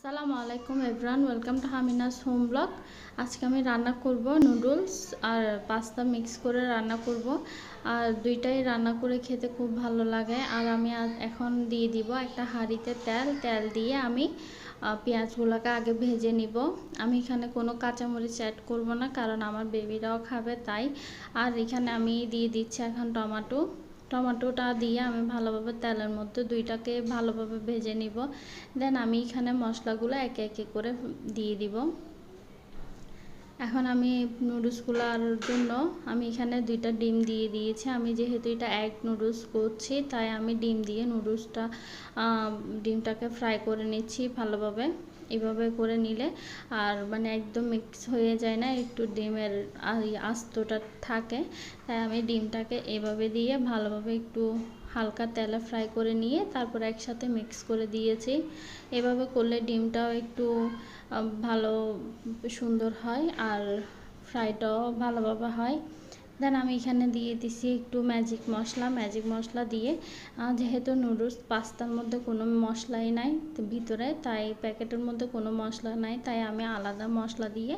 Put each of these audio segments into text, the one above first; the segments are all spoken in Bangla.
আসসালামু আলাইকুম everyone, welcome to Hamina's home blog. আজকে আমি রান্না করব নুডলস আর পাস্তা মিক্স করে রান্না করব। আর দুইটাই রান্না করে খেতে খুব ভালো লাগে। আর আমি এখন দিয়ে দিব একটা হাঁড়িতে তেল। তেল দিয়ে আমি পেঁয়াজগুলোকে আগে ভেজে নিব। আমি এখানে কোনো কাঁচামরিচ অ্যাড করব না, কারণ আমার বেবিরাও খাবে, তাই। আর এখানে আমি দিয়ে দিচ্ছি এখন টমেটো। টমেটোটা দিয়ে আমি ভালোভাবে তেলের মধ্যে দুইটাকে ভালোভাবে ভেজে নিব। দেন আমি এখানে মশলাগুলো একে একে করে দিয়ে দিব। এখন আমি নুডলসগুলোর জন্য আমি এখানে দুইটা ডিম দিয়ে দিয়েছি। আমি যেহেতু এটা এক নুডলস করছি, তাই আমি ডিম দিয়ে নুডলসটা ডিমটাকে ফ্রাই করে নিচ্ছি ভালোভাবে। এভাবে করে নিলে আর মানে একদম মিক্স হয়ে যায় না, একটু ডিমের আস্তটা থাকে। তাই আমি ডিমটাকে এভাবে দিয়ে ভালোভাবে একটু হালকা তেলে ফ্রাই করে নিয়ে তারপর একসাথে মিক্স করে দিয়েছি। এভাবে করলে ডিমটাও একটু ভালো সুন্দর হয় আর ফ্রাইটাও ভালোভাবে হয়। দেন আমি এখানে দিয়ে দিছি একটু ম্যাজিক মশলা। ম্যাজিক মশলা দিয়ে যেহেতু নুডলস পাস্তার মধ্যে কোনো মশলাই নাই ভিতরে, তাই প্যাকেটের মধ্যে কোনো মশলা নাই, তাই আমি আলাদা মশলা দিয়ে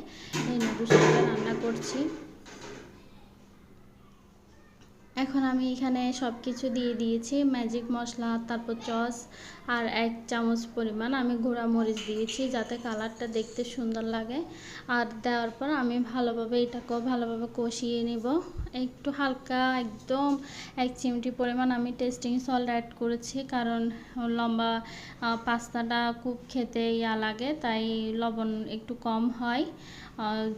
এই নুডলসটা রান্না করছি। এখন আমি এখানে সব কিছু দিয়ে দিয়েছি ম্যাজিক মশলা, তারপর চস আর এক চামচ পরিমাণ আমি গুঁড়া মরিচ দিয়েছি যাতে কালারটা দেখতে সুন্দর লাগে। আর দেওয়ার পর আমি ভালোভাবে এটাকেও ভালোভাবে কষিয়ে নিব। একটু হালকা একদম এক চিমটি পরিমাণ আমি টেস্টিং সল্ট অ্যাড করেছি কারণ লম্বা পাস্তাটা খুব খেতে ইয়া লাগে, তাই লবণ একটু কম হয়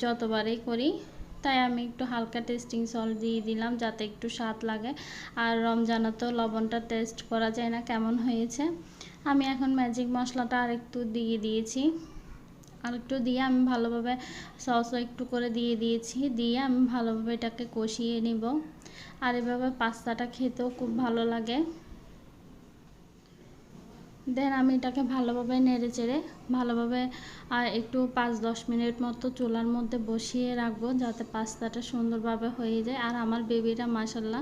যতবারই করি। তাই আমি একটু হালকা টেস্টিং সল্ট দিয়ে দিলাম যাতে একটু স্বাদ লাগে। আর রমজানে তো লবণটা টেস্ট করা যায় না, কেমন হয়েছে? আমি এখন ম্যাজিক মশলাটা আর একটু দিয়ে দিয়েছি। আর একটু দিয়ে আমি ভালোভাবে সসও একটু করে দিয়ে দিয়েছি। দিয়ে আমি ভালোভাবে এটাকে কষিয়ে নিব। আর এভাবে পাস্তাটা খেতেও খুব ভালো লাগে। দেন আমি এটাকে ভালোভাবে নেড়ে চেড়ে, ভালোভাবে একটু পাঁচ দশ মিনিট মতো চুলার মধ্যে বসিয়ে রাখব যাতে পাস্তাটা সুন্দরভাবে হয়ে যায়। আর আমার বেবিটা মাসাল্লাহ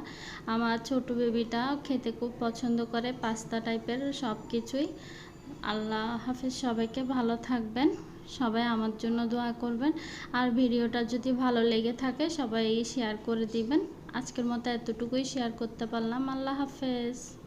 আমার ছোট বেবিটা খেতে খুব পছন্দ করে পাস্তা টাইপের সব কিছুই। আল্লাহ হাফিজ, সবাইকে ভালো থাকবেন, সবাই আমার জন্য দোয়া করবেন। আর ভিডিওটা যদি ভালো লেগে থাকে, সবাই শেয়ার করে দিবেন। আজকের মতো এতটুকুই শেয়ার করতে পারলাম। আল্লাহ হাফেজ।